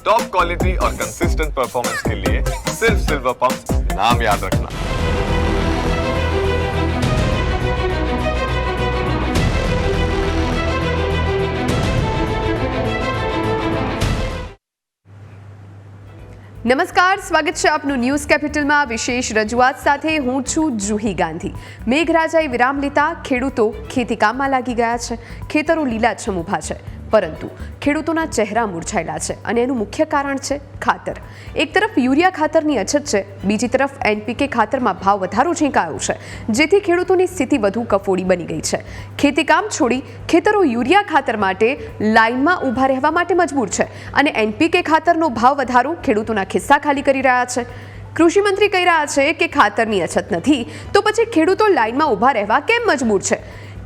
Top quality और consistent performance के लिए सिर्फ सिल्वर पंप नाम याद रखना નમસ્કાર સ્વાગત છે આપનું ન્યૂઝ કેપિટલમાં વિશેષ રજૂઆત સાથે હું છું જુહી ગાંધી મેઘરાજાએ વિરામ લેતા ખેડૂતો ખેતીકામમાં લાગી ગયા છે ખેતરો લીલાછમ ઊભા છે પરંતુ ખેડૂતોના ચહેરા મૂરછાયેલા છે અને એનું મુખ્ય કારણ છે ખાતર. એક તરફ યુરિયા ખાતરની અછત છે, બીજી તરફ એનપીકે ખાતરમાં ભાવ વધારો ઝીંકાયો છે, જેથી ખેડૂતોની સ્થિતિ વધુ કફોડી બની ગઈ છે. ખેતીકામ છોડી ખેતરો યુરિયા ખાતર માટે લાઇનમાં ઊભા રહેવા માટે મજબૂર છે અને એનપીકે ખાતરનો ભાવ વધારો ખેડૂતોના ખિસ્સા ખાલી કરી રહ્યા છે. કૃષિ મંત્રી કહી રહ્યા છે કે ખાતરની અછત નથી, તો પછી ખેડૂતો લાઇનમાં ઊભા રહેવા કેમ મજબૂર છે?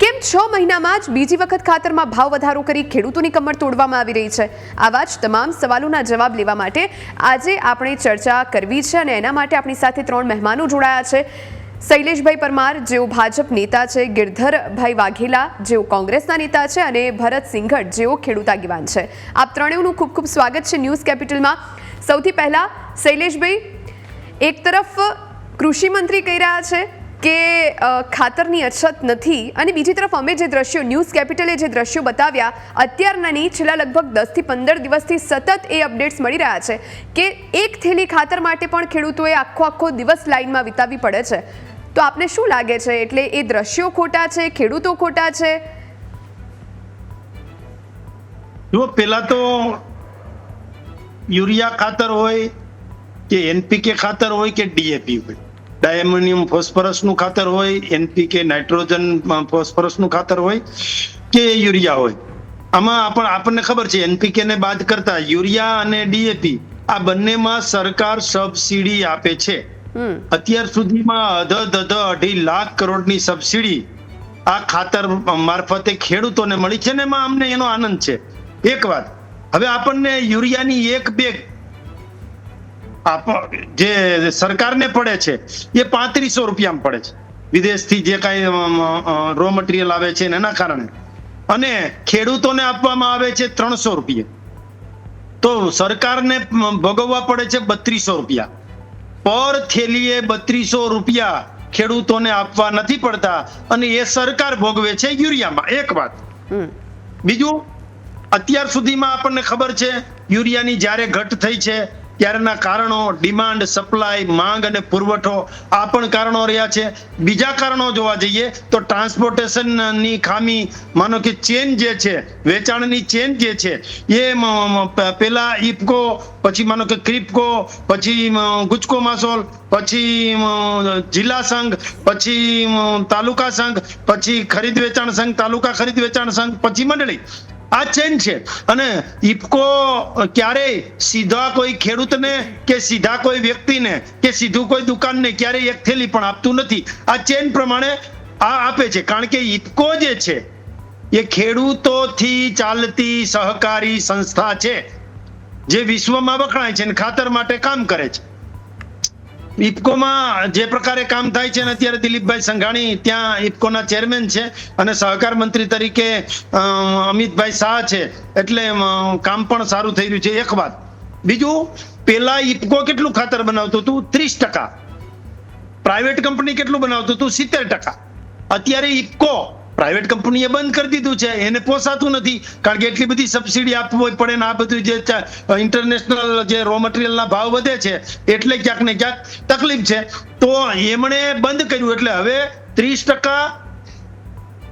કેમ છ મહિનામાં જ બીજી વખત ખાતરમાં ભાવ વધારો કરી ખેડૂતોની કમર તોડવામાં આવી રહી છે? આવા જ તમામ સવાલોના જવાબ લેવા માટે આજે આપણે ચર્ચા કરવી છે અને એના માટે આપણી સાથે ત્રણ મહેમાનો જોડાયા છે. શૈલેષભાઈ પરમાર, જેઓ ભાજપ નેતા છે, ગિરધરભાઈ વાઘેલા, જેઓ કોંગ્રેસના નેતા છે અને ભરત સિંઘટ જેઓ ખેડૂત આગેવાન છે. આપ ત્રણેયનું ખૂબ ખૂબ સ્વાગત છે ન્યૂઝ કેપિટલમાં. સૌથી પહેલાં શૈલેષભાઈ, એક તરફ કૃષિ મંત્રી કહી રહ્યા છે કે ખાતરની અછત નથી. અને બીજી તરફ અમે જે દ્રશ્યો ન્યૂઝ કેપિટલે જે દ્રશ્યો બતાવ્યા, અત્યારના નહીં, છેલ્લા લગભગ દસથી પંદર દિવસથી સતત એ અપડેટ્સ મળી રહ્યા છે કે એક થેલી ખાતર માટે પણ ખેડૂતોએ આખો આખો દિવસ લાઇનમાં વિતાવવી પડે છે. તો આપને શું લાગે છે? એટલે એ દ્રશ્યો ખોટા છે? ખેડૂતો ખોટા છે? જુઓ પેલા તો યુરિયા ખાતર હોય કે એનપીકે ખાતર હોય કે ડીએપી હોય. ડાયમોનિયમ ફોસ્ફરસનું ખાતર હોય એનપીકે નાઇટ્રોજન ફોસ્ફરસનું ખાતર હોય કે યુરિયા હોય. આમાં આપણ આપણને ખબર છે એનપીકે ને બાદ કરતા યુરિયા અને ડીએપી આ બંનેમાં સરકાર સબસિડી આપે છે. અત્યાર સુધીમાં અધ અધ અઢી લાખ કરોડની સબસિડી આ ખાતર મારફતે ખેડૂતોને મળી છે ને એમાં અમને એનો આનંદ છે. એક વાત. હવે આપણને યુરિયાની એક બેગ જે સરકારને પડે છે એ પાંત્રીસો રૂપિયામાં પડે છે. વિદેશથી જે કાંઈ રો મટીરિયલ આવે છે ને એના કારણે. અને ખેડૂતોને આપવામાં આવે છે ત્રણસો રૂપિયા. તો સરકારને ભોગવવા પડે છે બત્રીસો રૂપિયા. પર થેલીએ બત્રીસો રૂપિયા ખેડૂતોને આપવા નથી પડતા અને એ સરકાર ભોગવે છે યુરિયામાં. એક વાત. બીજું અત્યાર સુધીમાં આપણને ખબર છે યુરિયાની જ્યારે ઘટ થઈ છે ત્યારના કારણો ડિમાન્ડ સપ્લાય માંગ અને પુરવઠો આ પણ કારણો રહ્યા છે. બીજા કારણો જોવા જઈએ તો ટ્રાન્સપોર્ટેશનની ખામી, માનો કે ચેન જે છે, વેચાણની ચેન જે છે, એ પેલા ઇફકો પછી માનો કે ક્રિપકો, પછી ગુજકો માસોલ, પછી જિલ્લા સંઘ, પછી તાલુકા સંઘ, પછી ખરીદ વેચાણ સંઘ, તાલુકા ખરીદ વેચાણ સંઘ, પછી મંડળી. આ ચેન છે. અને ઇફકો ક્યારેય સીધા કોઈ ખેડૂતને કે સીધા કોઈ વ્યક્તિને કે સીધું કોઈ દુકાનને ક્યારેય એક થેલી પણ આપતું નથી. આ ચેન પ્રમાણે આ આપે છે. કારણ કે ઇફકો જે છે, એ ખેડૂતોથી ચાલતી સહકારી સંસ્થા છે. જે વિશ્વમાં વખણાય છે અને ખાતર માટે કામ કરે છે. ઇફકોમાં જે પ્રકારે કામ થાય છે ને અત્યારે દિલીપભાઈ સંઘાણી ત્યાં ઇફકોના ચેરમેન છે અને સહકાર મંત્રી તરીકે અમિતભાઈ શાહ છે. એટલે કામ પણ સારું થઈ રહ્યું છે. એક વાત. બીજું, પેલા ઇફકો કેટલું ખાતર બનાવતું હતું? ત્રીસ ટકા. પ્રાઇવેટ કંપની કેટલું બનાવતું હતું? સિત્તેર ટકા. અત્યારે ઇફકો પ્રાઇવેટ કંપનીએ બંધ કરી દીધું છે. એને પોસાતું નથી. કારણ કે એટલી બધી સબસિડી આપવી પડે ને આ બધું જે ઇન્ટરનેશનલ જે રો મટીરિયલના ભાવ વધે છે, એટલે ક્યાંક ને ક્યાંક તકલીફ છે. તો એમણે બંધ કર્યું. એટલે હવે ત્રીસ ટકા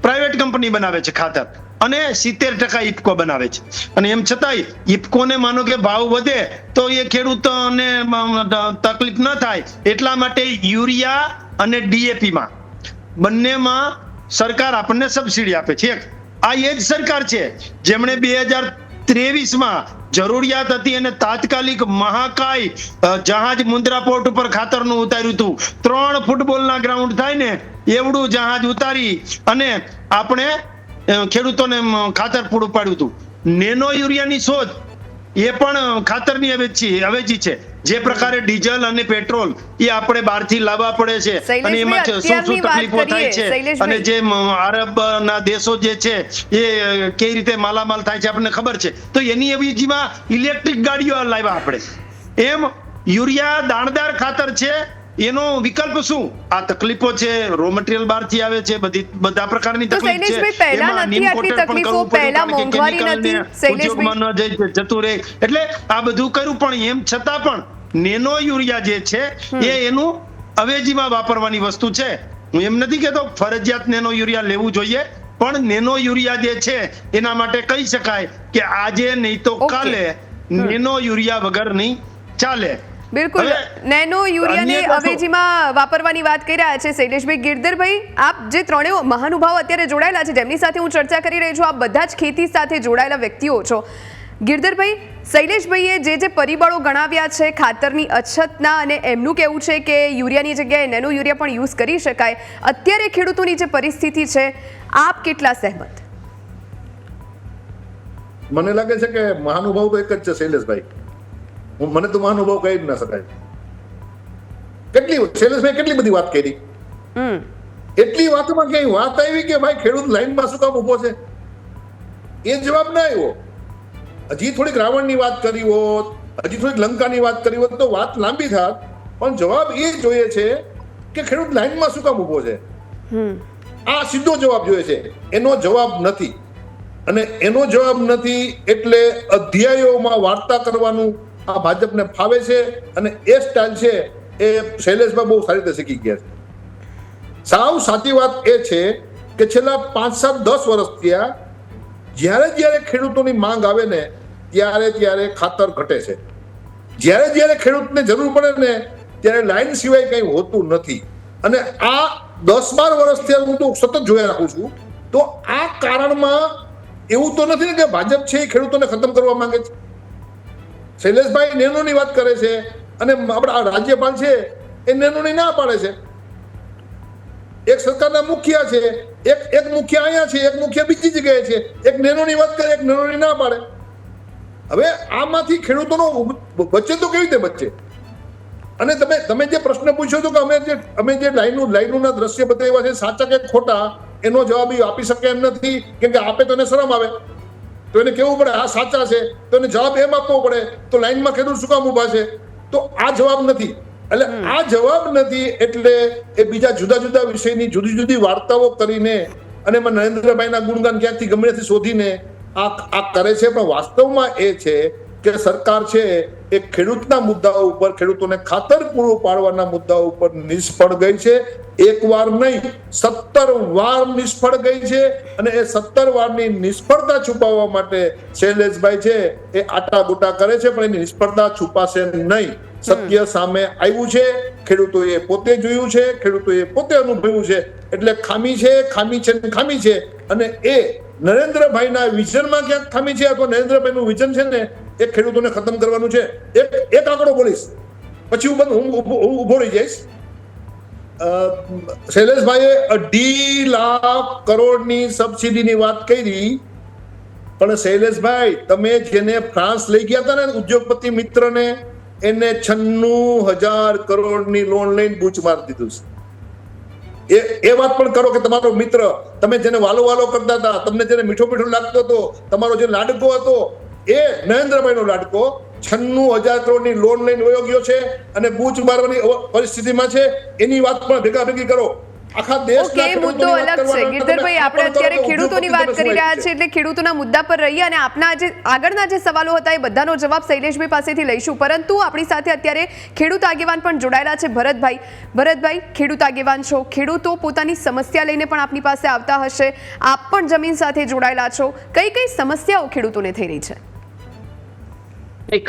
પ્રાઇવેટ કંપની બનાવે છે ખાતર. અને સિત્તેર ટકા ઇફકો બનાવે છે. અને એમ છતાંય ઇફકોને માનો કે ભાવ વધે, તો એ ખેડૂતોને તકલીફ ન થાય. એટલા માટે યુરિયા અને ડીએપીમાં બંનેમાં સરકાર આપણને સબસિડી આપે છે. આ એ જ સરકાર છે, જેમણે બે હજાર ત્રેવીસમાં જરૂરિયાત હતી અને તાત્કાલિક મહાકાય જહાજ મુન્દ્રા પોર્ટ ઉપર ખાતરનું ઉતાર્યું હતું. ત્રણ ફૂટબોલના ગ્રાઉન્ડ થાય ને, એવડું જહાજ ઉતારી અને આપણે ખેડૂતોને ખાતર પૂરું પાડ્યું હતું. નેનો યુરિયાની શોધ, એ પણ ખાતરની અવેજી અવેજી છે. જે પ્રકારે ડીઝલ અને પેટ્રોલ એ આપણે બહારથી લાવવા પડે છે. અને એમાં શું શું તકલીફો થાય છે? અને જે અરબના દેશો જે છે એ કઈ રીતે માલામાલ થાય છે આપણને ખબર છે? તો એની એવી જેમાં ઇલેક્ટ્રિક ગાડીઓ લાવ્યા આપણે. એમ યુરિયા દાણદાર ખાતર છે એનો વિકલ્પ શું? આ તકલીફો છે રો મટીરિયલ બહારથી આવે છે બધી બધા પ્રકારની તકલીફ છે. પહેલા નથી આટલી તકલીફો, પહેલા મોંઘવારી નથી. શૈલેષભાઈ. ન જઈ જતું રહે. એટલે આ બધું કર્યું પણ એમ છતાં પણ નેનો યુરિયા જે છે એ એનું અવેજીમાં વાપરવાની વસ્તુ છે. હું એમ નથી કહેતો ફરજિયાત નેનો યુરિયા લેવું જોઈએ પણ નેનો યુરિયા જે છે એના માટે કહી શકાય કે આજે નહીં તો કાલે નેનો યુરિયા વગર નહીં ચાલે. બિલકુલ. નેનો યુરિયાને અવેજીમાં વાપરવાની વાત કરી રહ્યા છે શૈલેષભાઈ ગિરધરભાઈ. આપ જે ત્રણેય મહાનુભાવ અત્યારે જોડાયેલા છે જેમની સાથે હું ચર્ચા કરી રહી છું આપ બધા જ ખેતી સાથે જોડાયેલા વ્યક્તિઓ છો. ગિરધરભાઈ શૈલેષભાઈએ જે જે પરિબળો ગણાવ્યા છે ખાતરની અછતના અને એમનું કહેવું છે કે યુરિયાની જગ્યાએ નેનો યુરિયા પણ યુઝ કરી શકાય. અત્યારે ખેડૂતોની જે પરિસ્થિતિ છે આપ કેટલા સહેમત? મને લાગે છે કે મહાનુભાવ તો એક જ છે શૈલેષભાઈ. મને તો મહાનુભાવ કહી જ ના શકાય. કેટલી શૈલેષભાઈ કેટલી બધી વાત કરી? એટલી વાતમાં ક્યાંય વાત આવી કે ભાઈ ખેડૂત લાઈનમાં શું કામ ઊભો છે? એ જવાબ ના આવ્યો. હજી થોડીક રાવણની વાત કરી હોત હજી થોડીક લંકાની વાત કરી હોત તો વાત લાંબી થાત પણ જવાબ એ જોઈએ છે કે ખેડૂત લાઈનમાં શું કામ ઊભો છે? આ સીધો જવાબ જોઈએ છે. એનો જવાબ નથી. અને એનો જવાબ નથી એટલે અધ્યાયોમાં વાર્તા કરવાનું આ ભાજપને ફાવે છે અને એ સ્ટાઇલ છે એ શૈલેષભાઈ બહુ સારી રીતે શીખી ગયા છે. સાવ સાચી વાત એ છે કે છેલ્લા પાંચ સાત દસ વર્ષ થયા, જ્યારે જ્યારે ખેડૂતોની માંગ આવે ને, ત્યારે ત્યારે ખાતર ઘટે છે. જ્યારે જ્યારે ખેડૂતને જરૂર પડે ને, ત્યારે લાઈન સિવાય કંઈ હોતું નથી. અને આ દસ બાર વર્ષથી હું તો સતત જોયા રાખું છું, તો આ કારણમાં એવું તો નથી ને કે ભાજપ છે એ ખેડૂતોને ખતમ કરવા માંગે છે. શૈલેષભાઈ નેનોની વાત કરે છે અને આપણા રાજ્યપાલ છે એ નેનોની ના પાડે છે. એક સરકારના મુખ્ય છે, એક એક મુખ્ય અહીંયા છે, એક મુખ્ય બીજી જગ્યાએ છે. એક નેનોની વાત કરે, એક નેનોની ના પાડે. હવે આમાંથી ખેડૂતોનો બચે તો કેવી રીતે બચે? અને તમે તમે જે પ્રશ્ન પૂછ્યો હતો કે અમે જે અમે જે લાઈનો લાઈનોના દ્રશ્ય બતાવ્યા છે, સાચા કે ખોટા, એનો જવાબ આપી શકે એમ નથી, કેમ કે આપે તો એને શરમ આવે. તો એને કેવું પડે? આ સાચા છે. તો એને જવાબ એમ આપવો પડે તો લાઈનમાં ખેડૂત શું કામ ઊભા છે? તો આ જવાબ નથી. એટલે આ જવાબ નથી એટલે એ બીજા જુદા જુદા વિષયની જુદી જુદી વાર્તાઓ કરીને અને એમાં નરેન્દ્રભાઈના ગુણગાન ક્યાંકથી ગમે ત્યાંથી શોધીને આ આ કરે છે. પણ વાસ્તવમાં એ છે કે સરકાર છે એ ખેડૂતના મુદ્દાઓ ઉપર ખેડૂતોને ખાતર પૂરું પાડવાના મુદ્દાઓ ઉપર નિષ્ફળ ગઈ છે. એક વાર નહીં સત્તર વાર નિષ્ફળ ગઈ છે અને એ સત્તર વારની નિષ્ફળતા છુપાવવા માટે શૈલેષભાઈ છે એ આટા બુટા કરે છે પણ એની નિષ્ફળતા છુપાશે નહીં. સત્ય સામે આવ્યું છે ખેડૂતોએ પોતે જોયું છે ખેડૂતોએ પોતે અનુભવ્યું છે. એટલે ખામી છે ખામી છે ને ખામી છે. અને એ નરેન્દ્રભાઈના વિઝનમાં ક્યાંક ખામી છે? અથવા નરેન્દ્રભાઈનું વિઝન છે ને, એ ખેડૂતોને ખતમ કરવાનું છે. એક એક આંકડો બોલીશ. પછી હું બંધ, હું ઊભો રહી જઈશ. શૈલેષભાઈએ અઢી લાખ કરોડની સબસિડીની વાત કરી, પણ શૈલેષભાઈ, તમે જેને ફ્રાન્સ લઈ ગયા હતા ને ઉદ્યોગપતિ મિત્રને, એને છન્નું હજાર કરોડની લોન લઈને બૂચ મારી દીધું છે. એ એ વાત પણ કરો કે તમારો મિત્ર, તમે જેને વાલો વાલો કરતા હતા, તમને જેને મીઠો મીઠો લાગતો હતો, તમારો જે લાડકો હતો, એ નરેન્દ્રભાઈનો લાડકો છન્નું હજાર કરોડની લોન લઈને વયો ગયો છે અને બૂચ મારવાની પરિસ્થિતિમાં છે. એની વાત પણ ભેગા ભેગી કરો. આખા દેશના ઓકે મુદ્દો અલગ છે. ગિરધરભાઈ આપણે અત્યારે ખેડૂતોની વાત કરી રહ્યા છે એટલે ખેડૂતોના મુદ્દા પર રહીએ અને આપના જે આગળના જે સવાલો હતા એ બધાનો જવાબ શૈલેષભાઈ પાસેથી લઈશું. પરંતુ આપણી સાથે અત્યારે ખેડૂત આગેવાન પણ જોડાયેલા છે ભરતભાઈ. ભરતભાઈ ખેડૂત આગેવાન છો. ખેડૂતો પોતાની સમસ્યા લઈને પણ આપની પાસે આવતા હશે. આપ પણ જમીન સાથે જોડાયેલા છો. કઈ કઈ સમસ્યાઓ ખેડૂતોને થઈ રહી છે?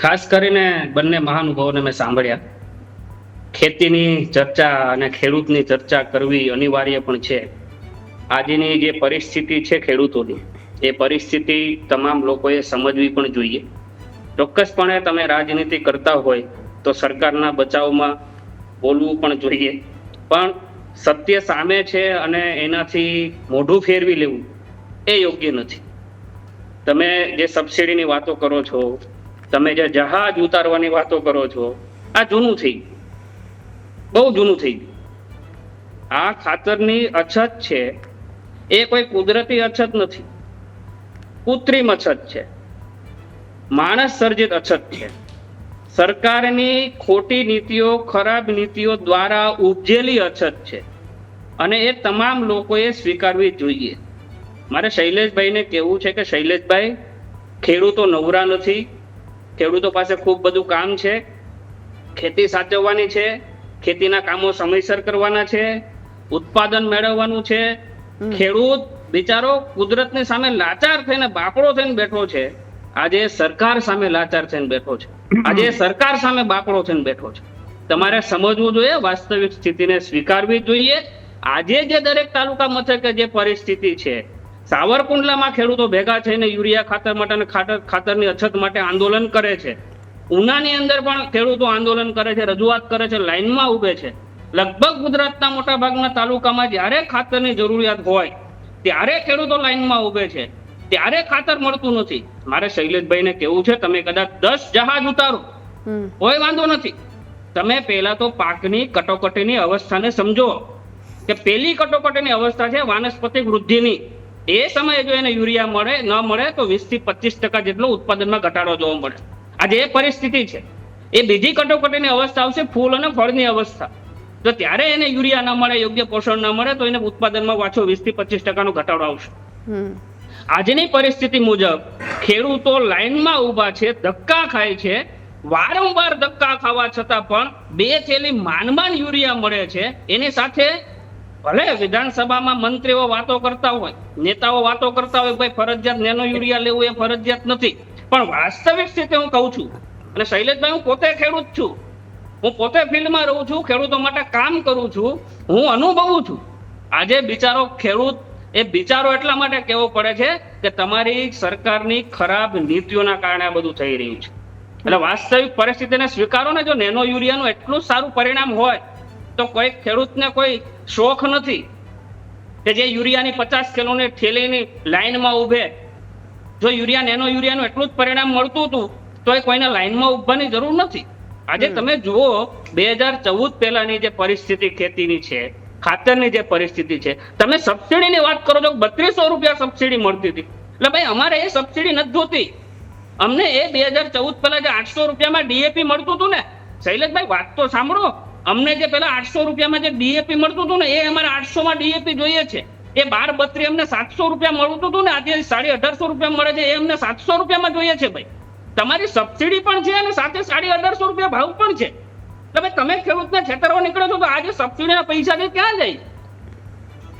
ખાસ કરીને બંને મહાનુભાવોને મેં સાંભળ્યા. ખેતીની ચર્ચા અને ખેડૂતની ચર્ચા કરવી અનિવાર્ય પણ છે. આજની જે પરિસ્થિતિ છે ખેડૂતોની, એ પરિસ્થિતિ તમામ લોકોએ સમજવી પણ જોઈએ. ચોક્કસપણે તમે રાજનીતિ કરતા હોય તો સરકારના બચાવમાં બોલવું પણ જોઈએ. પણ સત્ય સામે છે અને એનાથી મોઢું ફેરવી લેવું એ યોગ્ય નથી. તમે જે સબસિડીની વાતો કરો છો, તમે જે જહાજ ઉતારવાની વાતો કરો છો, આ જૂનું થઈ બહુ જૂનું થઈ ગયું. આ ખાતરની અછત છે, એ કોઈ કુદરતી અછત નથી. કૃત્રિમ અછત છે. માણસ સર્જિત અછત છે. સરકારની ખોટી નીતિઓ, ખરાબ નીતિઓ દ્વારા ઉપજેલી અછત છે. અને એ તમામ લોકોએ સ્વીકારવી જોઈએ. મારે શૈલેષભાઈને કહેવું છે કે શૈલેષભાઈ, ખેડૂતો નવરા નથી. ખેડૂતો પાસે ખૂબ બધું કામ છે. ખેતી સાચવવાની છે. ખેતીના કામો સમયસર કરવાના છે ઉત્પાદન મેળવવાનું છે. ખેડૂત બિચારો કુદરતની સામે લાચાર થઈને બાપડો થઈને બેઠો છે. આજે સરકાર સામે લાચાર થઈને બેઠો છે. આજે સરકાર સામે બાપડો થઈને બેઠો છે. તમારે સમજવું જોઈએ વાસ્તવિક સ્થિતિને સ્વીકારવી જોઈએ. આજે જે દરેક તાલુકા મથકે જે પરિસ્થિતિ છે સાવરકુંડલામાં ખેડૂતો ભેગા થઈને યુરિયા ખાતર માટે અને ખાતર ખાતરની અછત માટે આંદોલન કરે છે. ઉનાની અંદર પણ ખેડૂતો આંદોલન કરે છે રજૂઆત કરે છે લાઈનમાં ઉભે છે. લગભગ ગુજરાતના મોટા ભાગના તાલુકામાં જ્યારે ખાતરની જરૂરિયાત હોય ત્યારે ખેડૂતો લાઈનમાં ઉભે છે. ત્યારે ખાતર મળતું નથી. મારે શૈલેષભાઈને કેવું છે તમે કદાચ દસ જહાજ ઉતારો. કોઈ વાંધો નથી. તમે પહેલા તો પાકની કટોકટીની અવસ્થાને સમજો. કે પેલી કટોકટીની અવસ્થા છે વાનસ્પતિક વૃદ્ધિની. એ સમયે જો એને યુરિયા મળે ન મળે તો વીસથી પચીસ ટકા જેટલો ઉત્પાદનમાં ઘટાડો જોવા મળે. આજે એ પરિસ્થિતિ છે એ બીજી કટોકટીની અવસ્થા આવશે ફૂલ અને ફળની અવસ્થા. તો ત્યારે એને યુરિયા ના મળે યોગ્ય પોષણ ના મળે તો એને ઉત્પાદનમાં પાછો વીસથી પચીસ ટકાનો ઘટાડો આવશે. આજની પરિસ્થિતિ મુજબ ખેડૂતો લાઈનમાં ઊભા છે ધક્કા ખાય છે. વારંવાર ધક્કા ખાવા છતાં પણ બે થેલી માનમાન યુરિયા મળે છે. એની સાથે ભલે વિધાનસભામાં મંત્રીઓ વાતો કરતા હોય નેતાઓ વાતો કરતા હોય ભાઈ ફરજિયાત નેનો યુરિયા લેવું એ ફરજિયાત નથી. પણ વાસ્તવિક સ્થિતિ હું કહું છું. અને શૈલેષભાઈ, હું પોતે ખેડૂત છું. હું પોતે ફિલ્ડમાં રહું છું, ખેડૂતો માટે કામ કરું છું, હું અનુભવું છું. આજે બિચારો ખેડૂત, એ બિચારો એટલા માટે કહેવો પડે છે કે તમારી સરકારની ખરાબ નીતિઓના કારણે આ બધું થઈ રહ્યું છે. એટલે વાસ્તવિક પરિસ્થિતિને સ્વીકારો ને જો નેનો યુરિયાનું એટલું સારું પરિણામ હોય, તો કોઈ ખેડૂતને કોઈ શોખ નથી કે જે યુરિયાની પચાસ કિલોની ઠેલીની લાઈનમાં ઊભે જો યુરિયા નેનો યુરિયાનું એટલું જ પરિણામ મળતું હતું તો એ કોઈને લાઈનમાં ઉભવાની જરૂર નથી. આજે તમે જુઓ બે હજાર ચૌદ પહેલાની જે પરિસ્થિતિ ખેતીની છે ખાતરની જે પરિસ્થિતિ છે તમે સબસિડીની વાત કરો છો બત્રીસો રૂપિયા સબસિડી મળતી હતી. એટલે ભાઈ અમારે એ સબસિડી નથી જોતી. અમને એ બે હજાર ચૌદ પહેલા જે આઠસો રૂપિયામાં ડીએપી મળતું હતું ને શૈલેષભાઈ વાત તો સાંભળો. અમને જે પેલા આઠસો રૂપિયામાં જે ડીએપી મળતું હતું ને એ અમારે આઠસો માં ડીએપી જોઈએ છે. એ બાર બત્રી અમને સાતસો રૂપિયા મળતું હતું ને આજે સાડી અઢારસો રૂપિયા મળે છે એ અમને સાતસો રૂપિયામાં જોઈએ છે ભાઈ. તમારી સબસિડી પણ છે અને સાથે સાડી અઢારસો રૂપિયા ભાવ પણ છે. તમે તમે ખેડૂતને છેતરવા નીકળો છો તો આજે સબસિડીના પૈસા છે ક્યાં જાય?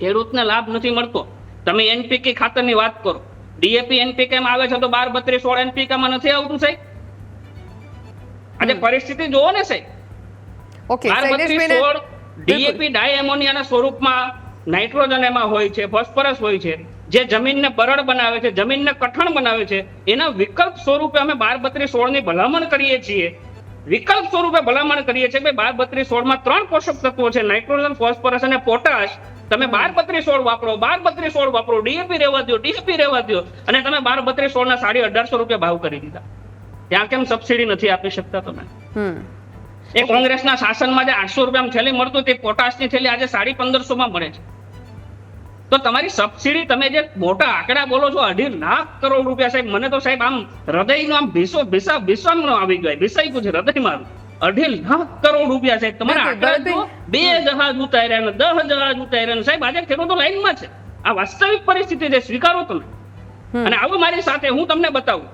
ખેડૂતને લાભ નથી મળતો. તમે એનપીકે ખાતરની વાત કરો. ડીએપી એનપીકે માં આવે છે તો બાર બત્રીસ સોળ એનપીકે માં નથી આવતું સાહેબ? આજે પરિસ્થિતિ જોવો ને સાહેબ. ઓકે બાર બત્રીસ સોળ ડીએપી ડાય એમોનિયાના સ્વરૂપમાં નાઇટ્રોજન એમાં હોય છે ફોસ્ફરસ હોય છે જે જમીનને બરડ બનાવે છે જમીનને કઠણ બનાવે છે એના વિકલ્પ સ્વરૂપે અમે બાર બત્રીસ સોળની ભલામણ કરીએ છીએ. વિકલ્પ સ્વરૂપે ભલામણ કરીએ છીએ કે બાર બત્રીસ સોળમાં ત્રણ પોષક તત્વો છે નાઇટ્રોજન ફોસ્ફરસ અને પોટાશ. તમે બાર બત્રીસ સોળ વાપરો બાર બત્રીસ સોળ વાપરો ડીએપી રહેવા દો ડીએપી રહેવા દો અને તમે બાર બત્રીસ સોળના સાડી અઢારસો રૂપિયા ભાવ કરી દીધા. ત્યાં કેમ સબસિડી નથી આપી શકતા તમે? એ કોંગ્રેસના શાસનમાં જે આઠસો રૂપિયામાં થેલી મળતું તે પોટાશની થેલી આજે સાડી પંદરસો માં મળે છે. તો તમારી સબસિડી તમે જે મોટા આંકડા બોલો છો અઢી લાખ કરોડ રૂપિયા સાહેબ મને તો સાહેબ આમ હૃદયનો આમ ભીસો ભીસા ભીસમ આવી ગયો ભીસાઈ ગયું છે હૃદય મારું અઢી લાખ કરોડ રૂપિયા સાહેબ તમારા આંકડા. બે જહાજ ઉતાર્યા ને દસ જહાજ ઉતાર્યા ને સાહેબ આજે ખેડૂતો લાઈનમાં છે. આ વાસ્તવિક પરિસ્થિતિ છે સ્વીકારો તમે. અને આવો મારી સાથે હું તમને બતાવું.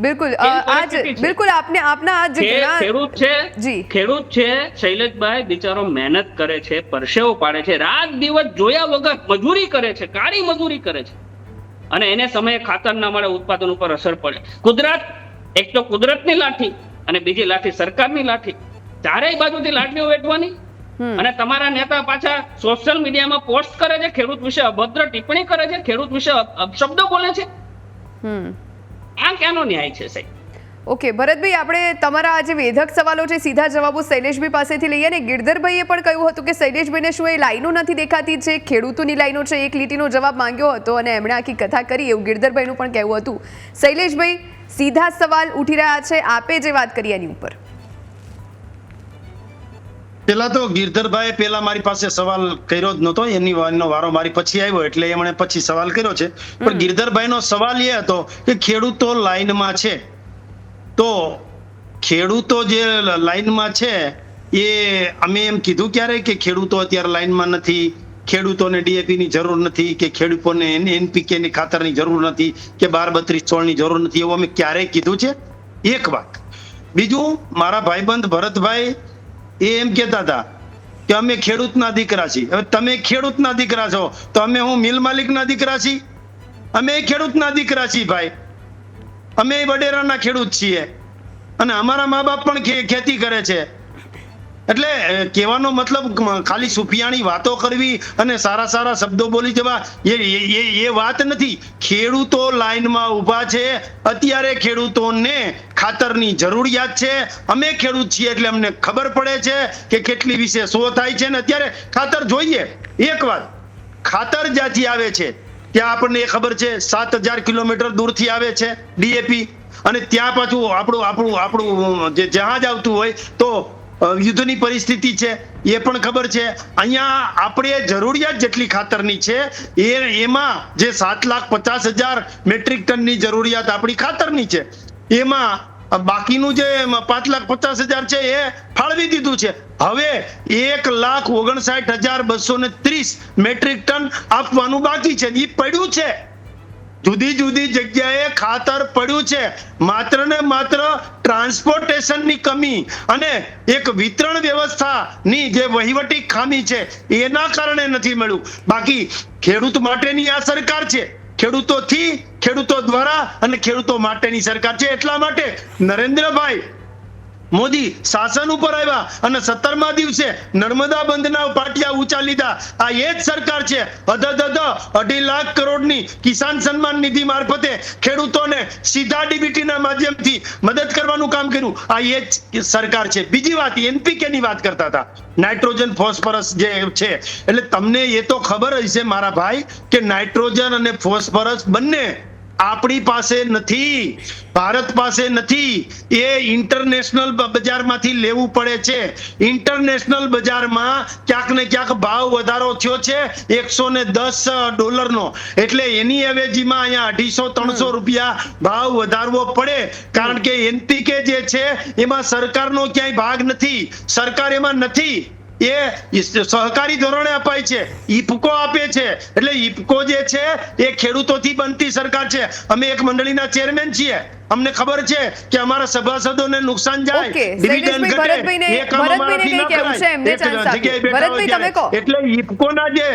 બિલકુલ આજ બિલકુલ આપને આપના આ જે ખે- ઘણા ખેડૂત છે જી. ખેડૂત છે શૈલેષભાઈ બિચારો મહેનત કરે છે પરસેવો પાડે છે રાત દિવસ જોયા વગર મજૂરી કરે છે કાળી મજૂરી કરે છે. અને એને સમયે ખાતર ના મળે ઉત્પાદન ઉપર અસર પડે. કુદરત એક તો કુદરતની લાઠી અને બીજી લાઠી સરકારની લાઠી. ચારેય બાજુથી લાઠીઓ વેઠવાની. અને તમારા નેતા પાછા સોશિયલ મીડિયામાં પોસ્ટ કરે છે ખેડૂત વિશે અભદ્ર ટિપ્પણી કરે છે ખેડૂત વિશે અપશબ્દો બોલે છે. હમ. આ ક્યાંનો ન્યાય છે, સાહેબ? ઓકે, ભરતભાઈ, આપણે તમારા આજે વેધક સવાલો છે, સીધા જવાબો શૈલેષભાઈ પાસેથી લઈએ ને ગિરધરભાઈએ પણ કહ્યું હતું કે શૈલેષભાઈને શું એ લાઈનો નથી દેખાતી? જે ખેડૂતોની લાઈનો છે, એક લીટીનો જવાબ માંગ્યો હતો અને એમણે આખી કથા કરી એવું ગિરધરભાઈનું પણ કહેવું હતું. શૈલેષભાઈ, સીધા સવાલ ઉઠી રહ્યા છે, આપે જે વાત કરી એની ઉપર. પેલા તો ગિરધરભાઈ પેલા મારી પાસે સવાલ કર્યો જ નતો એની એનો વારો મારી પછી આવ્યો એટલે એમણે પછી સવાલ કર્યો છે. પણ ગિરધરભાઈનો સવાલ એ હતો કે ખેડૂતો લાઈનમાં છે. તો ખેડૂતો જે લાઈનમાં છે એ અમે એમ કીધું ક્યારે કે ખેડૂતો અત્યારે લાઈનમાં નથી ખેડૂતોને ડીએપી ની જરૂર નથી કે ખેડૂતોને એનપીકે ની ખાતરની જરૂર નથી કે બાર બત્રીસ સોળની જરૂર નથી એવું અમે ક્યારેય કીધું છે? એક વાત. બીજું મારા ભાઈબંધ ભરતભાઈ એ એમ કહેતા હતા કે અમે ખેડૂતના દીકરા છીએ. હવે તમે ખેડૂતના દીકરા છો, તો અમે હું મિલ માલિકના દીકરા છીએ? અમે ખેડૂતના દીકરા છીએ ભાઈ. અમે વડેરાના ખેડૂત છીએ. અને અમારા મા બાપ પણ ખેતી કરે છે. એટલે કહેવાનો મતલબ ખાલી સુફિયાણી વાતો કરવી અને સારા સારા શબ્દો બોલી જવા, એ, એ- વાત નથી. ખેડૂતો લાઈનમાં ઊભા છે. અત્યારે ખેડૂતોને ખાતરની જરૂરિયાત છે. અમે ખેડૂત છીએ એટલે અમને ખબર પડે છે કે કેટલી વિશે શો થાય છે ને અત્યારે ખાતર જોઈએ. એક વાત, ખાતર જ્યાંથી આવે છે, ત્યાં આપણને એ ખબર છે, સાત હજાર કિલોમીટર દૂરથી આવે છે ડીએપી. અને ત્યાં પાછું આપણું આપણું આપણું, જે જહાજ આવતું હોય તો યુદ્ધની પરિસ્થિતિ છે, એ પણ ખબર છે. અહીંયા આપણે જરૂરિયાત જેટલી ખાતરની છે, એ એમાં જે સાત લાખ પચાસ હજાર મેટ્રિક ટનની જરૂરિયાત આપણી ખાતરની છે. એમાં બાકીનું જે પાંચ લાખ પચાસ હજાર છે, એ ફાળવી દીધું છે. હવે એક લાખ ઓગણસાઠ હજાર બસો ને ત્રીસ મેટ્રિક ટન આપવાનું બાકી છે. એ પડ્યું છે. જુદી જુદી જગ્યાએ ખાતર પડ્યું છે. માત્ર ને માત્ર ટ્રાન્સપોર્ટેશનની કમી અને એક વિતરણ વ્યવસ્થાની જે વહીવટી ખામી છે, એના કારણે નથી મળ્યું. બાકી ખેડૂત માટેની આ સરકાર છે. ખેડૂતોથી ખેડૂતો દ્વારા અને ખેડૂતો માટેની સરકાર છે. એટલા માટે નરેન્દ્રભાઈ મોદી શાસન ઉપર આવ્યા અને સત્તરમા દિવસે નર્મદા બંધના પાટિયા ઊંચા લીધા. આ એ જ સરકાર છે. અધધ અઢી લાખ કરોડની કિસાન સન્માન નિધિ મારફતે ખેડૂતોને સીધા ડીબીટીના માધ્યમથી મદદ કરવાનું કામ કર્યું. આ એ જ સરકાર છે. બીજી વાત એનપીકે ની વાત કરતા હતા. નાઇટ્રોજન, ફોસ્ફરસ જે છે, એટલે તમને એ તો ખબર હશે મારા ભાઈ, કે નાઇટ્રોજન અને ફોસ્ફરસ બંને આપણી પાસે નથી ભારત પાસે નથી. એ ઇન્ટરનેશનલ બજારમાંથી લેવું પડે છે. ઇન્ટરનેશનલ બજારમાં ક્યાંક ને ક્યાંક ભાવ વધારો થયો છે એકસો ને દસ ડોલરનો. એટલે એની અવેજીમાં અહીંયા અઢીસો ત્રણસો રૂપિયા ભાવ વધારવો પડે. કારણ કે એનપીકે જે છે એમાં સરકારનો ક્યાંય ભાગ નથી. સરકાર એમાં નથી. એ સહકારી ધોરણે અપાય છે. ઈપકો આપે છે. એટલે ઈપકો જે છે એ ખેડૂતોથી બનતી સરકાર છે. અમે એક મંડળીના ચેરમેન છીએ. અમને ખબર છે કે અમારા સભાસદોને નુકસાન જાય. ડિવિડન્ડ ઘટે, એ કામ અમારાથી ન કરાય. એક જગ્યાએ બેઠા હોય. એટલે ઈપકોના જે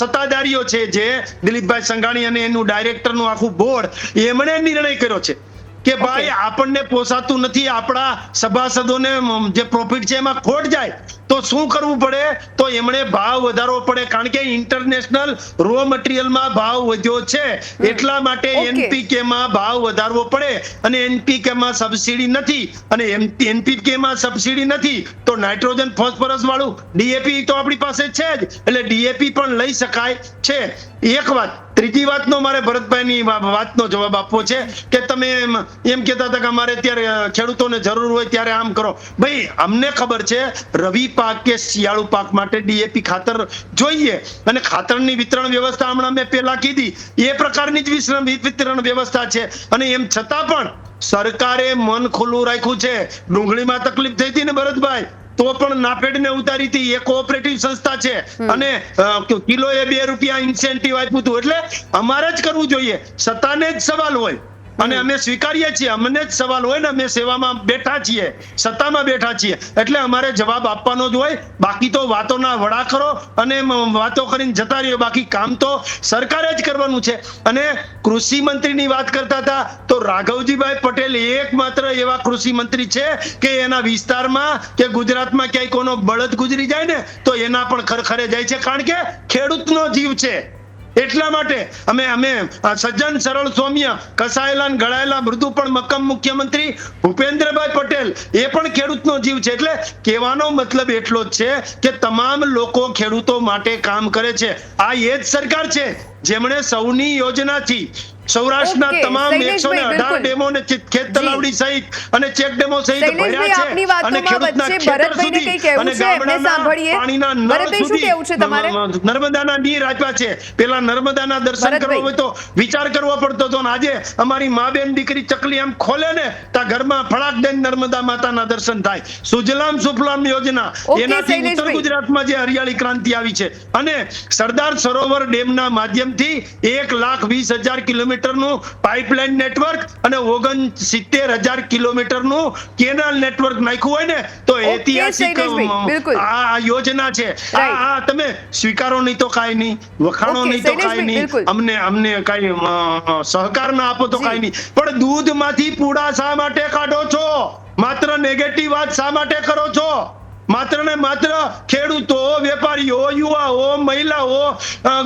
સત્તાધારીઓ છે જે દિલીપભાઈ સંઘાણી અને એનું ડાયરેક્ટરનું આખું બોર્ડ એમણે નિર્ણય કર્યો છે કે ભાઈ આપણને પોસાતું નથી આપણા સભાસદોને જે પ્રોફિટ છે એમાં ખોટ જાય. તો શું કરવું પડે? તો એમણે ભાવ વધારવો પડે. કારણ કે ઇન્ટરનેશનલ રો મટીરિયલમાં ભાવ વધ્યો છે. એટલા માટે એનપીકે માં ભાવ વધારવો પડે અને એનપીકે માં સબસિડી નથી અને એનપીકે માં સબસિડી નથી. તો નાઇટ્રોજન ફોસ્ફરસ વાળું ડીએપી તો આપણી પાસે છે જ. એટલે ડીએપી પણ લઈ શકાય છે. એક વાત ત્રીજી વાતનો મારે ભરતભાઈની વાતનો જવાબ આપવો છે કે તમે એમ એમ કહેતા હતા કે અમારે અત્યારે અ, ખેડૂતોને જરૂર હોય ત્યારે આમ કરો. ભાઈ અમને ખબર છે રવિ પાક કે શિયાળુ પાક માટે ડીએપી ખાતર જોઈએ. અને ખાતરની વિતરણ વ્યવસ્થા હમણાં મેં પહેલા કીધી. એ પ્રકારની જ વિતરણ વિતરણ વ્યવસ્થા છે. અને એમ છતાં પણ સરકારે મન ખુલ્લું રાખ્યું છે. ડુંગળીમાં તકલીફ થઈ હતી ને ભરતભાઈ? તો પણ નાફેડને ઉતારી હતી. એ કોઓપરેટિવ સંસ્થા છે. અને કિલો એ બે રૂપિયા ઇન્સેન્ટિવ આપ્યું હતું. એટલે અમારે જ કરવું જોઈએ. સત્તાને જ સવાલ હોય. અને અમે સ્વીકારીએ છીએ, અમને જ સવાલ હોય ને, અમે સેવામાં બેઠા છીએ, સત્તામાં બેઠા છીએ. એટલે અમારે જવાબ આપવાનો જ હોય. બાકી તો વાતોના વડા કરો અને વાતો કરીને જતા રહ્યો બાકી કામ તો સરકારે જ કરવાનું છે. અને કૃષિ મંત્રીની વાત કરતા હતા, તો રાઘવજીભાઈ પટેલ એકમાત્ર એવા કૃષિ મંત્રી છે કે એના વિસ્તારમાં કે ગુજરાતમાં ક્યાંય કોનો બળદ ગુજરી જાય ને, તો એના પણ ખરખરે જાય છે. કારણ કે ખેડૂતનો જીવ છે. એટલા માટે અમે અમે સજ્જન સરળ સૌમ્ય કસાયેલા ગળાયેલા મૃદુ પણ મક્કમ મુખ્યમંત્રી ભૂપેન્દ્રભાઈ પટેલ, એ પણ ખેડૂતનો જીવ છે. એટલે કહેવાનો મતલબ એટલો જ છે કે તમામ લોકો ખેડૂતો માટે કામ કરે છે. આ એ જ સરકાર છે જેમણે સૌની યોજનાથી સૌરાષ્ટ્રના તમામ એકસો ને અઢાર. ડેમો ને ખેત તલાવડી સહિત અને ચેક ડેમો સહિત ભર્યા છે અને ખેડૂતના ખેતર સુધી અને ગામડાના પાણીના નળ સુધી નર્મદાના નીર આપ્યા છે. પેલા નર્મદાના દર્શન કરવા હોય તો વિચાર કરવો પડતો હતો આજે અમારી મા બેન દીકરી ચકલી એમ ખોલે ને તા ઘરમાં ફળાક દઈને નર્મદા માતાના દર્શન થાય. સુજલામ સુફલામ યોજના. એનાથી ઉત્તર ગુજરાતમાં જે હરિયાળી ક્રાંતિ આવી છે. અને સરદાર સરોવર ડેમના માધ્યમથી એક લાખ વીસ હજાર કિલોમીટરનું પાઇપલાઇન નેટવર્ક અને ઓગણ સિત્તેર હજાર કિલોમીટરનું કેનાલ નેટવર્ક નાખ્યું હોય ને તો ઐતિહાસિક. આ યોજના છે. આ તમે સ્વીકારો નહીં તો કાંઈ નહીં વખાણો નહીં તો કાંઈ નહીં. અમને અમને કાંઈ સહકાર ના આપો તો. કાંઈ નહીં. પણ દૂધમાંથી પૂડા શા માટે કાઢો છો? માત્ર નેગેટિવ વાત શા માટે કરો છો? માત્ર ને માત્ર ખેડૂતો, વેપારીઓ, યુવાઓ, મહિલાઓ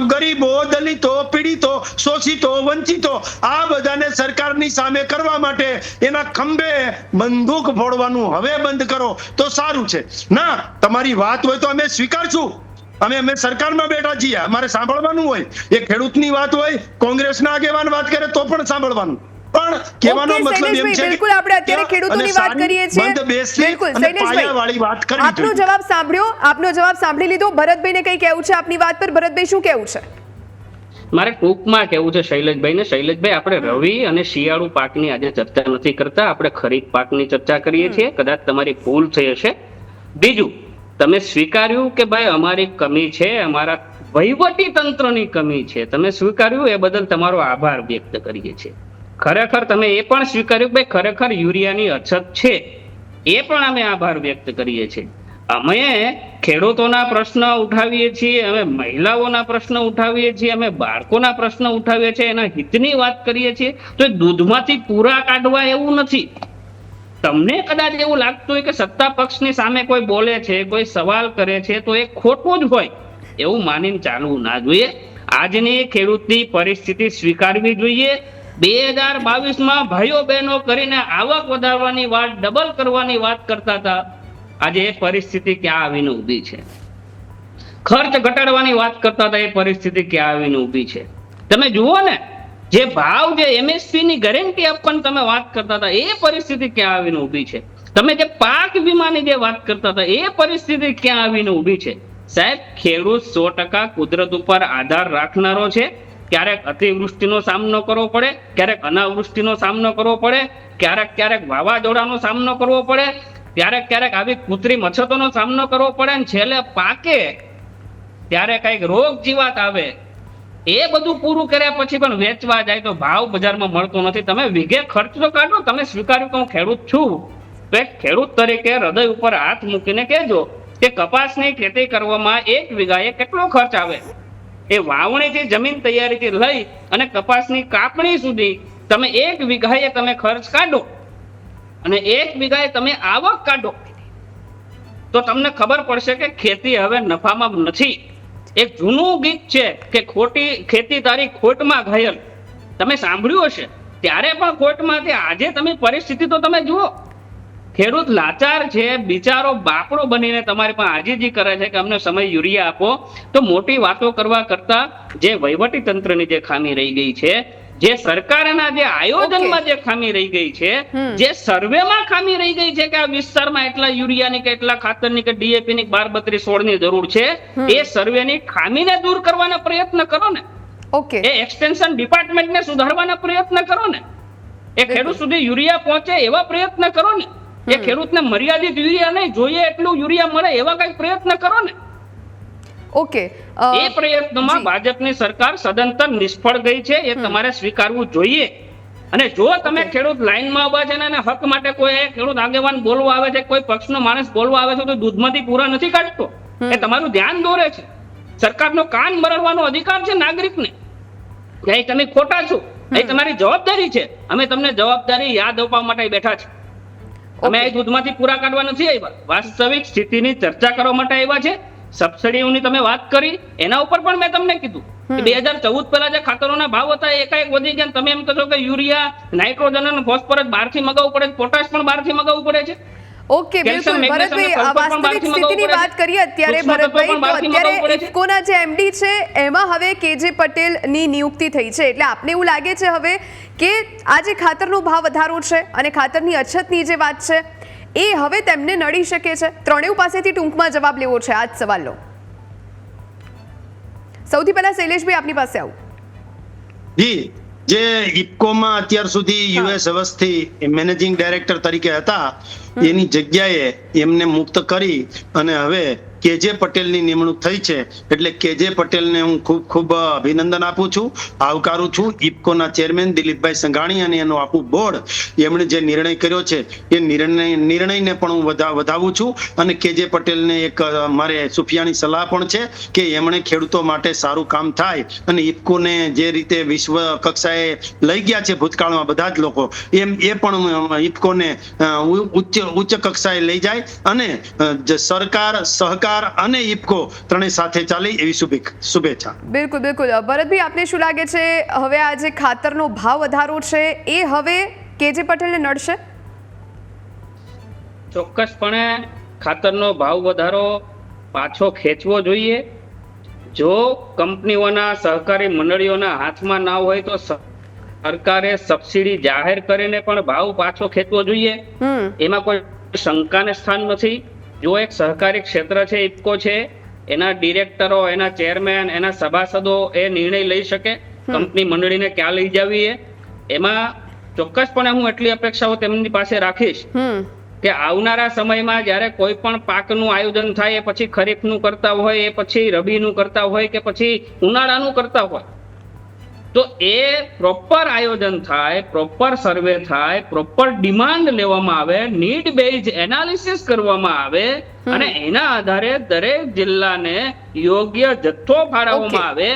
ગરીબો, દલિતો, પીડિતો, શોષિતો, વંચિતો, આ બધાને સરકારની સામે કરવા માટે એના ખંભે બંદૂક ફોડવાનું હવે બંધ કરો. તો સારું છે. ના, તમારી વાત હોય તો અમે સ્વીકારશું. અમે અમે સરકારમાં બેઠા છીએ. અમારે સાંભળવાનું હોય. એ ખેડૂતની વાત હોય, કોંગ્રેસના આગેવાન વાત કરે તો પણ સાંભળવાનું. પણ કહેવાનો મતલબ એમ છે કે બિલકુલ આપણે અત્યારે ત્યાં ખેડૂતોની વાત કરીએ છીએ. બિલકુલ શૈલેષભાઈ પાયાવાળી વાત કરી આપનો જવાબ સાંભળ્યો આપનો જવાબ સાંભળી લીધો. ભરતભાઈને કઈ કહેવું છે આપની વાત પર? ભરતભાઈ શું કહેવું છે? મારે ટૂંકમાં કેવું છે શૈલેષભાઈ ને શૈલેષભાઈ આપણે રવિ અને શિયાળુ પાકની આજે ચર્ચા નથી કરતા. આપણે ખરીફ પાકની ચર્ચા કરીએ છીએ. કદાચ તમારી ભૂલ થઈ હશે. બીજું તમે સ્વીકાર્યું કે ભાઈ અમારી કમી છે? અમારા વહીવટી તંત્રની કમી છે. તમે સ્વીકાર્યું? એ બદલ તમારો આભાર વ્યક્ત કરીએ છીએ. ખરેખર તમે એ પણ સ્વીકાર્યું કે ખરેખર યુરિયાની અછત છે? એ પણ અમે આભાર વ્યક્ત કરીએ છીએ. અમે ખેડૂતોના પ્રશ્ન ઉઠાવીએ છીએ, અમે મહિલાઓના પ્રશ્ન ઉઠાવીએ છીએ, અમે બાળકોના પ્રશ્ન ઉઠાવીએ છીએ, એના હિતની વાત કરીએ છીએ, તો દૂધમાંથી પૂરા કાઢવા એવું નથી. તમને કદાચ એવું લાગતું હોય કે સત્તા પક્ષની સામે કોઈ બોલે છે, કોઈ સવાલ કરે છે, તો એ ખોટું જ હોય. એવું માનીને ચાલવું ના જોઈએ. આજની ખેડૂતની પરિસ્થિતિ સ્વીકારવી જોઈએ. બે હજાર બાવીસમાં ભાઈઓ બહેનો કરીને આવક વધારવાની વાત ડબલ કરવાની વાત કરતા હતા. આજે એ પરિસ્થિતિ ક્યાં આવીને ઊભી છે? ખર્ચ ઘટાડવાની વાત કરતા હતા, એ પરિસ્થિતિ ક્યાં આવીને ઊભી છે? તમે જુઓ ને, જે ભાવ, જે એમએસપી ની ગેરંટી આપવાની તમે વાત કરતા હતા, એ પરિસ્થિતિ ક્યાં આવીને ઊભી છે? તમે જે પાક વીમાની જે વાત કરતા હતા, એ પરિસ્થિતિ ક્યાં આવીને ઊભી છે? સાહેબ, ખેડૂત સો ટકા કુદરત ઉપર આધાર રાખનારો છે. ક્યારેક અતિવૃષ્ટિનો સામનો કરવો પડે, ક્યારેક અનાવૃષ્ટિનો સામનો કરવો પડે, ક્યારેક ક્યારેક વાવાઝોડાનો સામનો કરવો પડે, ક્યારેક ક્યારેક આવી કૃત્રિમ અછતોનો સામનો કરવો પડે અને છેલ્લે પાકે ત્યારે કંઈક રોગ જીવાત આવે. એ બધું પૂરું કર્યા પછી પણ વેચવા જાય તો ભાવ બજારમાં મળતો નથી. તમે વિઘે ખર્ચ તો કાઢો, તમે સ્વીકાર્યું કે હું ખેડૂત છું. તો એક ખેડૂત તરીકે હૃદય ઉપર હાથ મૂકીને કહેજો કે કપાસની ખેતી કરવામાં એક વીઘાએ કેટલો ખર્ચ આવે? એ વાવણીથી જમીન તૈયારીથી લઈ અને કપાસની કાપણી સુધી તમે એક વીઘાએ તમે ખર્ચ કાઢો અને એક વીઘાએ તમે આવક કાઢો. તો તમને ખબર પડશે કે ખેતી હવે નફામાં નથી. એક જૂનું ગીત છે કે ખોટી ખેતી તારી ખોટમાં ઘાયલ. તમે સાંભળ્યું હશે. ત્યારે પણ ખોટમાંથી આજે તમે પરિસ્થિતિ તો તમે જુઓ. ખેડૂત લાચાર છે બિચારો બાપડો બનીને તમારી પાસે આજીજી કરે છે કે અમને સમય યુરિયા આપો. તો મોટી વાતો કરવા કરતા જે વહીવટી તંત્રની જે ખામી રહી ગઈ છે જે સરકારના જે આયોજનમાં જે ખામી રહી ગઈ છે જે સર્વેમાં ખામી રહી ગઈ છે કે આ વિસ્તારમાં એટલા યુરિયાની કે એટલા ખાતરની કે ડીએપી ની બાર બત્રીસ સોળની જરૂર છે એ સર્વેની ખામીને દૂર કરવાના પ્રયત્ન કરો ને. ઓકે. એ એક્સટેન્શન ડિપાર્ટમેન્ટને સુધારવાના પ્રયત્ન કરો ને. એ ખેડૂત સુધી યુરિયા પહોંચે એવા પ્રયત્ન કરો ને. એ ખેડૂતને મર્યાદિત યુરિયા નહીં જોઈએ એટલું યુરિયા મળે એવા કઈ પ્રયત્ન કરો ને. ઓકે એ પ્રયત્નમાં ભાજપની સરકાર સદંતર નિષ્ફળ ગઈ છે એ તમારે સ્વીકારવું જોઈએ. અને જો તમે ખેડૂત લાઈનમાં ઊભા છે ને હક માટે કોઈ ખેડૂત આગેવાન બોલવા આવે છે કોઈ પક્ષનો માણસ બોલવા આવે છે તો દૂધમાંથી પૂરા નથી કાઢતો. એ તમારું ધ્યાન દોરે છે. સરકારનો કાન મરડવાનો અધિકાર છે નાગરિકને. કે અહીં તમે ખોટા છો. એ તમારી જવાબદારી છે. અમે તમને જવાબદારી યાદ આપવા માટે બેઠા છે અમે. અહીં દૂધમાંથી પૂરા કાઢવા નથી આવ્યા. વાસ્તવિક સ્થિતિની ચર્ચા કરવા માટે આવ્યા છે. સબસિડીઓની તમે વાત કરી એના ઉપર પણ મેં તમને કીધું કે બે હજાર ચૌદ પહેલા જે ખાતરોના ભાવ હતા એ એકાએક વધી ગયા તમે એમ કહો કે યુરિયા નાઇટ્રોજન અને ફોસ્ફરસ બહારથી મગાવવું પડે પોટાશ પણ બહારથી મગાવવું પડે છે. ઓકે બિલકુલ. ભરતભાઈ વાસ્તવિક સ્થિતિની વાત કરીએ અત્યારે ભરતભાઈ તો અત્યારે. ઇફકોના જે એમડી છે એમાં હવે કેજે પટેલની નિયુક્તિ થઈ છે. એટલે આપને એવું લાગે છે હવે કે આ જે ખાતરનો ભાવ વધારો છે અને ખાતરની અછતની જે વાત છે એ હવે તેમને નડી શકે છે? ત્રણેય પાસેથી ટૂંકમાં જવાબ લેવો છે આ જ સવાલનો. સૌથી પહેલા શૈલેષભાઈ આપની પાસે આવું. જી. જે ઇફકોમાં અત્યાર સુધી યુએસ અવસ્થી મેનેજિંગ ડાયરેક્ટર તરીકે હતા એની જગ્યાએ એમને મુક્ત કરી અને હવે કેજે પટેલની નિમણૂક થઈ છે, એટલે કેજે પટેલને હું ખૂબ ખૂબ અભિનંદન આપું છું, આવકારું છું. ઇફકોના ચેરમેન દિલીપભાઈ સંઘાણી અને એનું આખું બોર્ડ, એમણે જે નિર્ણય કર્યો છે, એ નિર્ણય, નિર્ણયને પણ હું વધાવું છું. અને કેજે પટેલને એક, મારે સુફિયાની સલાહ પણ છે કે એમણે ખેડૂતો માટે સારું કામ થાય અને ઇફકોને જે રીતે વિશ્વ કક્ષાએ લઈ ગયા છે ભૂતકાળમાં બધા જ લોકો, એમ, એ પણ ઇફકોને ઉચ્ચ ઉચ્ચ કક્ષાએ લઈ જાય. અને સરકાર જ સરકાર અને ઇફકો ત્રણેય સાથે ચાલે એવી શુભેચ્છા. બિલકુલ બિલકુલ. ભરતભાઈ આપને શું લાગે છે? હવે આ જે ખાતરનો ભાવ વધારો છે એ હવે કેજે પટેલને નડશે? ચોક્કસપણે ખાતરનો ભાવ વધારો પાછો ખેંચવો જોઈએ. જો કંપનીઓના સહકારી મંડળીઓના હાથમાં ના હોય તો સરકારે સબસિડી જાહેર કરીને પણ ભાવ પાછો ખેંચવો જોઈએ. એમાં કોઈ શંકાને સ્થાન નથી. જો એક સહકારી ક્ષેત્ર છે ઇફકો છે એના ડિરેક્ટરો એના ચેરમેન એના સભાસદો એ નિર્ણય લઈ શકે કંપની મંડળીને ક્યાં લઈ જવી એ. એમાં ચોક્કસપણે હું એટલી અપેક્ષાઓ તેમની પાસે રાખીશ કે આવનારા સમયમાં જ્યારે કોઈ પણ પાકનું આયોજન થાય એ પછી ખરીફનું કરતા હોય એ પછી રબીનું કરતા હોય કે પછી ઉનાળાનું કરતા હોય તો એ પ્રોપર આયોજન થાય પ્રોપર સર્વે થાય પ્રોપર ડિમાન્ડ લેવામાં આવે નીડ બેઝ એનાલિસિસ કરવામાં આવે અને એના આધારે દરેક જિલ્લાને યોગ્ય જથ્થો ફાળવવામાં આવે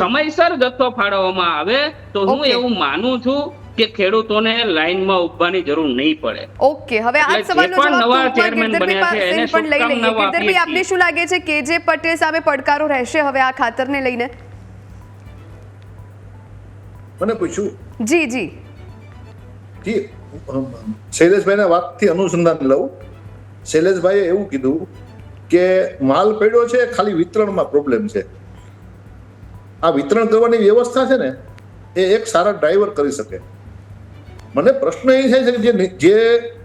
સમયસર જથ્થો ફાળવવામાં આવે તો હું એવું માનું છું કે ખેડૂતોને લાઈનમાં ઉભવાની જરૂર નહીં પડે. ઓકે હવે આ સવાલનો જવાબ નવા ટૂંકમાં બન્યા છે, એને પણ લઈ લઈએ. આપને શું લાગે છે કે જે પટેલ સામે પડકારો રહેશે હવે આ ખાતરને લઈને? મને પૂછ્યું. જી જી. જી શૈલેષભાઈના વાતથી અનુસંધાન લઉં. શૈલેષભાઈએ એવું કીધું કે માલ પડ્યો છે ખાલી વિતરણમાં પ્રોબ્લેમ છે. આ વિતરણ કરવાની વ્યવસ્થા છે ને એ એક સારા ડ્રાઈવર કરી શકે. મને પ્રશ્ન એ થાય છે કે જે જે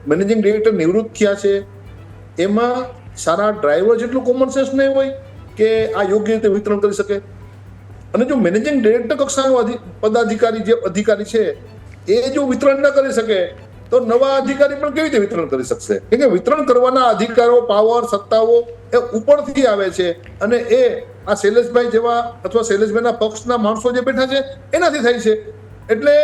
મેનેજિંગ ડિરેક્ટર નિવૃત્ત થયા છે એમાં સારા ડ્રાઈવર જેટલું કોમન સેન્સ નહીં હોય કે આ યોગ્ય રીતે વિતરણ કરી શકે? અને જો મેનેજિંગ ડિરેક્ટર કક્ષાનો પદાધિકારી જે અધિકારી છે, એ જો વિતરણ ન કરી શકે, તો નવા અધિકારી પણ કેવી રીતે વિતરણ કરી શકશે? કેમ કે વિતરણ કરવાના અધિકારો પાવર સત્તાઓ એ ઉપરથી આવે છે અને એ આ શૈલેષભાઈ જેવા અથવા શૈલેષભાઈના પક્ષના માણસો જે બેઠા છે, એનાથી થાય છે. એટલે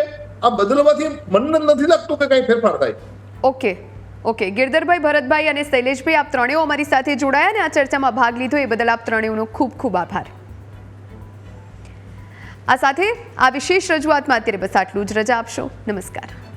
આ બદલવાથી મનન નથી લાગતું કે કંઈ ફેરફાર થાય. ઓકે. ઓકે. ગિરધરભાઈ ભરતભાઈ અને શૈલેષભાઈ, આપ ત્રણેય અમારી સાથે જોડાયા અને આ ચર્ચામાં ભાગ લીધો, એ બદલ આપ ત્રણેયનો ખૂબ ખૂબ આભાર. આ સાથે આ વિશેષ રજૂઆતમાં અત્યારે બસ આટલું જ. રજા આપશો. નમસ્કાર.